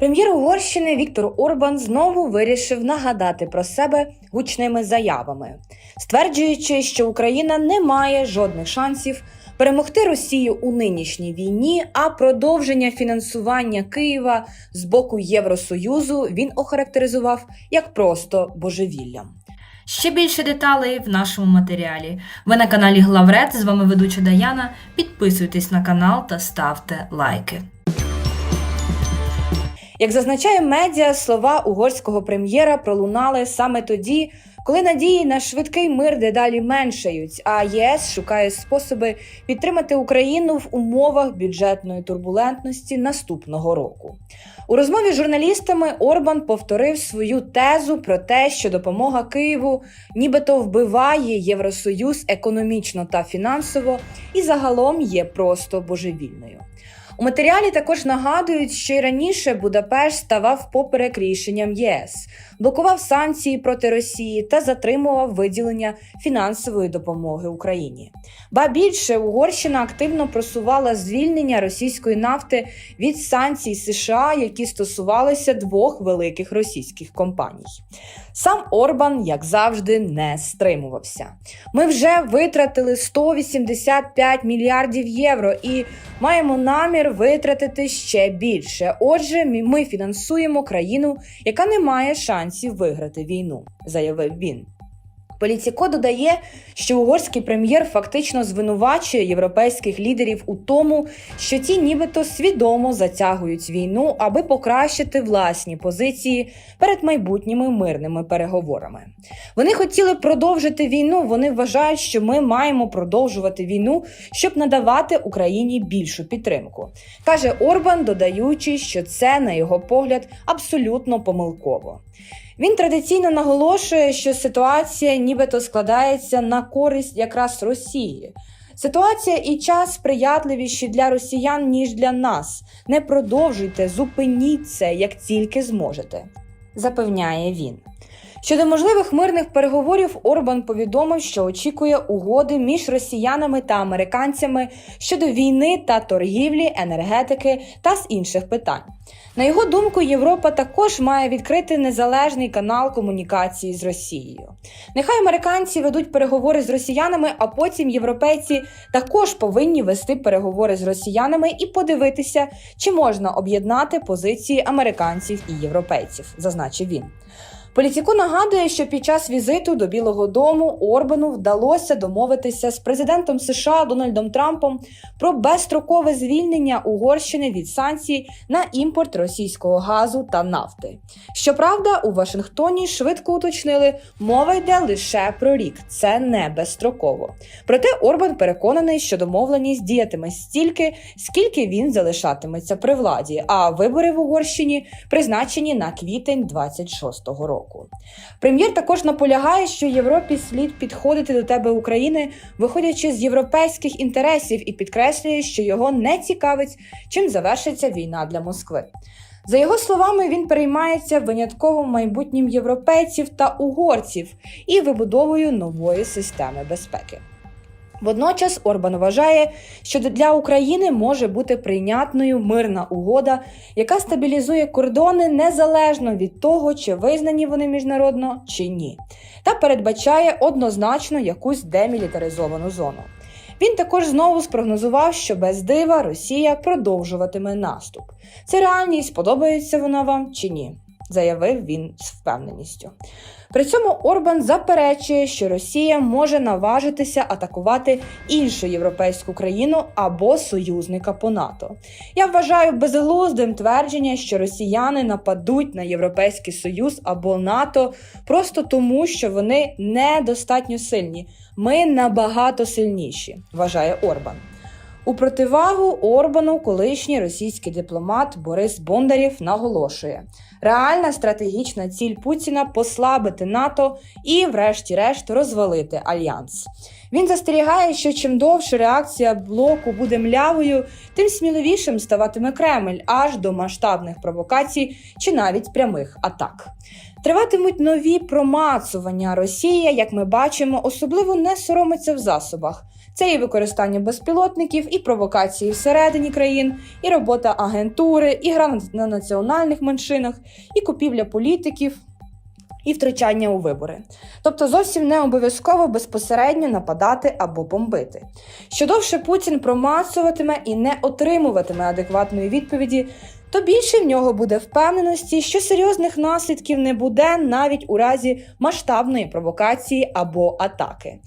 Прем'єр Угорщини Віктор Орбан знову вирішив нагадати про себе гучними заявами, стверджуючи, що Україна не має жодних шансів перемогти Росію у нинішній війні, а продовження фінансування Києва з боку Євросоюзу він охарактеризував як просто божевіллям. Ще більше деталей в нашому матеріалі. Ви на каналі Главред. З вами ведуча Даяна. Підписуйтесь на канал та ставте лайки. Як зазначає медіа, слова угорського прем'єра пролунали саме тоді, коли надії на швидкий мир дедалі меншають, а ЄС шукає способи підтримати Україну в умовах бюджетної турбулентності наступного року. У розмові з журналістами Орбан повторив свою тезу про те, що допомога Києву нібито вбиває Євросоюз економічно та фінансово, і загалом є просто божевільною. У матеріалі також нагадують, що й раніше Будапешт ставав поперек рішенням ЄС, блокував санкції проти Росії та затримував виділення фінансової допомоги Україні. Ба більше Угорщина активно просувала звільнення російської нафти від санкцій США, які стосувалися двох великих російських компаній. Сам Орбан, як завжди, не стримувався. Ми вже витратили 185 мільярдів євро і маємо намір витратити ще більше. Отже, ми фінансуємо країну, яка не має шансів виграти війну, заявив він. Поліціко додає, що угорський прем'єр фактично звинувачує європейських лідерів у тому, що ті нібито свідомо затягують війну, аби покращити власні позиції перед майбутніми мирними переговорами. Вони хотіли продовжити війну. Вони вважають, що ми маємо продовжувати війну, щоб надавати Україні більшу підтримку, каже Орбан, додаючи, що це, на його погляд, абсолютно помилково. Він традиційно наголошує, що ситуація нібито складається на користь якраз Росії. Ситуація і час сприятливіші для росіян, ніж для нас. Не продовжуйте, зупиніть це, як тільки зможете, запевняє він. Щодо можливих мирних переговорів, Орбан повідомив, що очікує угоди між росіянами та американцями щодо війни та торгівлі, енергетики та з інших питань. На його думку, Європа також має відкрити незалежний канал комунікації з Росією. Нехай американці ведуть переговори з росіянами, а потім європейці також повинні вести переговори з росіянами і подивитися, чи можна об'єднати позиції американців і європейців, зазначив він. Політіко нагадує, що під час візиту до Білого Дому Орбану вдалося домовитися з президентом США Дональдом Трампом про безстрокове звільнення Угорщини від санкцій на імпорт російського газу та нафти. Щоправда, у Вашингтоні швидко уточнили, мова йде лише про рік, це не безстроково. Проте Орбан переконаний, що домовленість діятиме стільки, скільки він залишатиметься при владі. А вибори в Угорщині призначені на квітень 26-го року. Прем'єр також наполягає, що Європі слід підходити до тебе України, виходячи з європейських інтересів, і підкреслює, що його не цікавить, чим завершиться війна для Москви. За його словами, він переймається винятковим майбутнім європейців та угорців і вибудовою нової системи безпеки. Водночас Орбан вважає, що для України може бути прийнятною мирна угода, яка стабілізує кордони незалежно від того, чи визнані вони міжнародно чи ні, та передбачає однозначно якусь демілітаризовану зону. Він також знову спрогнозував, що без дива Росія продовжуватиме наступ. Це реальність, подобається вона вам чи ні, заявив він з впевненістю. При цьому Орбан заперечує, що Росія може наважитися атакувати іншу європейську країну або союзника по НАТО. Я вважаю безглуздим твердження, що росіяни нападуть на Європейський Союз або НАТО просто тому, що вони недостатньо сильні. Ми набагато сильніші, вважає Орбан. У противагу Орбану колишній російський дипломат Борис Бондарєв наголошує: реальна стратегічна ціль Путіна послабити НАТО і, врешті-решт, розвалити альянс. Він застерігає, що чим довше реакція блоку буде млявою, тим сміливішим ставатиме Кремль аж до масштабних провокацій чи навіть прямих атак. Триватимуть нові промацування. Росія, як ми бачимо, особливо не соромиться в засобах. Це і використання безпілотників, і провокації всередині країн, і робота агентури, і гра на національних меншинах, і купівля політиків, і втручання у вибори. Тобто зовсім не обов'язково безпосередньо нападати або бомбити. Що довше Путін промацуватиме і не отримуватиме адекватної відповіді, то більше в нього буде впевненості, що серйозних наслідків не буде навіть у разі масштабної провокації або атаки.